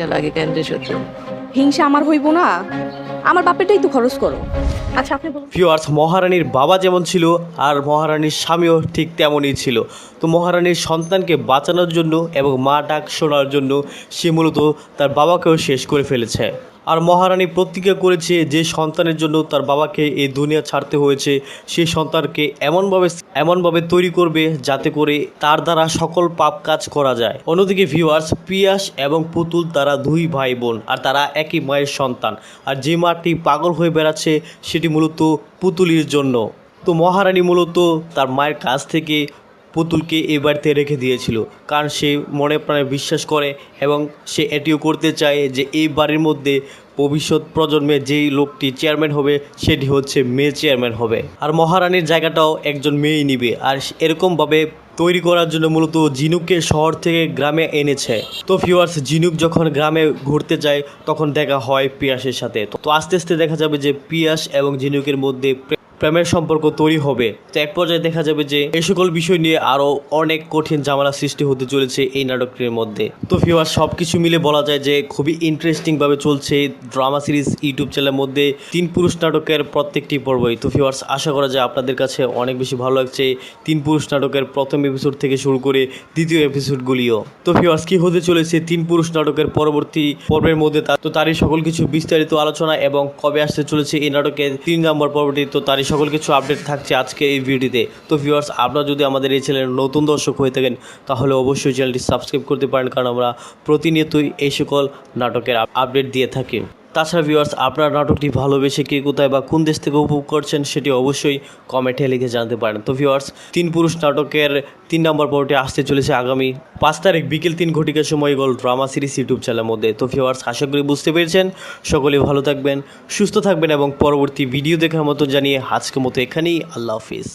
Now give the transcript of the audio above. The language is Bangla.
লাগে কেন রে সত্য হিংসা আমার হইব না। আমার বাপেরটাই তো খরচ করো। আচ্ছা আপনি ভিউয়ার্স মহারানীর বাবা যেমন ছিল আর মহারানীর স্বামীও ঠিক তেমনই ছিল। তো মহারানীর সন্তানকে বাঁচানোর জন্য এবং মা ডাক শোনার জন্য সে মূলত তার বাবাকেও শেষ করে ফেলেছে। আর মহারানী প্রতিজ্ঞা করেছে যে সন্তানের জন্য তার বাবাকে এই দুনিয়া ছাড়তে হয়েছে। সেই সন্তানকে এমনভাবে এমনভাবে তৈরি করবে যাতে করে তার দ্বারা সকল পাপ কাজ করা যায়। অন্যদিকে ভিউয়ার্স পিয়াস এবং পুতুল তারা দুই ভাই বোন আর তারা একই মায়ের সন্তান। আর যে মাটি পাগল হয়ে বেড়াচ্ছে, সেটি মূলত পুতুলির জন্য। তো মহারানী মূলত তার মায়ের কাছ থেকে পুতুলকে এই বাড়িতে রেখে দিয়েছিল। কারণ সে মনে প্রাণে বিশ্বাস করে এবং সে এটিও করতে চায় যে এই বাড়ির মধ্যে ভবিষ্যৎ প্রজন্মে যেই লোকটি চেয়ারম্যান হবে, সেটি হচ্ছে মেয়ে চেয়ারম্যান হবে। আর মহারানীর জায়গাটাও একজন মেয়েই নিবে। আর এরকমভাবে তৈরি করার জন্য মূলত ঝিনুককে শহর থেকে গ্রামে এনেছে। তো ফিওয়ার্স ঝিনুক যখন গ্রামে ঘুরতে যায়, তখন দেখা হয় পিয়াসের সাথে। তো আস্তে আস্তে দেখা যাবে যে পিয়াস এবং ঝিনুকের মধ্যে প্রেমের সম্পর্ক তৈরি হবে। তো এক পর্যায়ে দেখা যাবে যে এই সকল বিষয় নিয়ে আরও অনেক কঠিন ঝামেলা সৃষ্টি হতে চলেছে এই নাটকটির মধ্যে। তো ফিওয়ার সব কিছু মিলে বলা যায় যে খুবই ইন্টারেস্টিংভাবে চলছে ড্রামা সিরিজ ইউটিউব চ্যানেলের মধ্যে তিন পুরুষ নাটকের প্রত্যেকটি পর্বই। তো ফিওয়ার্স আশা করা যায় আপনাদের কাছে অনেক বেশি ভালো লাগছে তিন পুরুষ নাটকের প্রথম এপিসোড থেকে শুরু করে দ্বিতীয় এপিসোডগুলিও তো ফিওয়ার্স কি হতে চলেছে তিন পুরুষ নাটকের পরবর্তী পর্বের মধ্যে তা- তারই সকল কিছু বিস্তারিত আলোচনা এবং কবে আসতে চলেছে এই নাটকের তিন নম্বর পর্বটি, তো তারই সকল কিছু আপডেট থাকছে আজকে এই ভিডিওতে। তো ভিউয়ার্স আপনারা যদি আমাদের এই চ্যানেলের নতুন দর্শক হয়ে থাকেন, তাহলে অবশ্যই চ্যানেলটি সাবস্ক্রাইব করতে পারেন, কারণ আমরা প্রতিনিয়তই এই সকল নাটকের আপডেট দিয়ে থাকি। তাছাড়া ভিউয়ার্স আপনার নাটকটি ভালোবেসে কে কোথায় বা কোন দেশ থেকে উপভোগ করছেন সেটি অবশ্যই কমেন্টে লিখে জানতে পারেন। তো ভিউয়ার্স তিন পুরুষ নাটকের তিন নম্বর পর্বটি আসতে চলেছে আগামী পাঁচ তারিখ বিকেল তিন ঘটিকার সময় গল ড্রামা সিরিজ ইউটিউব চ্যানেলের মধ্যে। তো ভিউয়ার্স আশা করি বুঝতে পেরেছেন। সকলে ভালো থাকবেন, সুস্থ থাকবেন এবং পরবর্তী ভিডিও দেখার মতো জানিয়ে আজকের মতো এখানেই। আল্লাহ হাফিজ।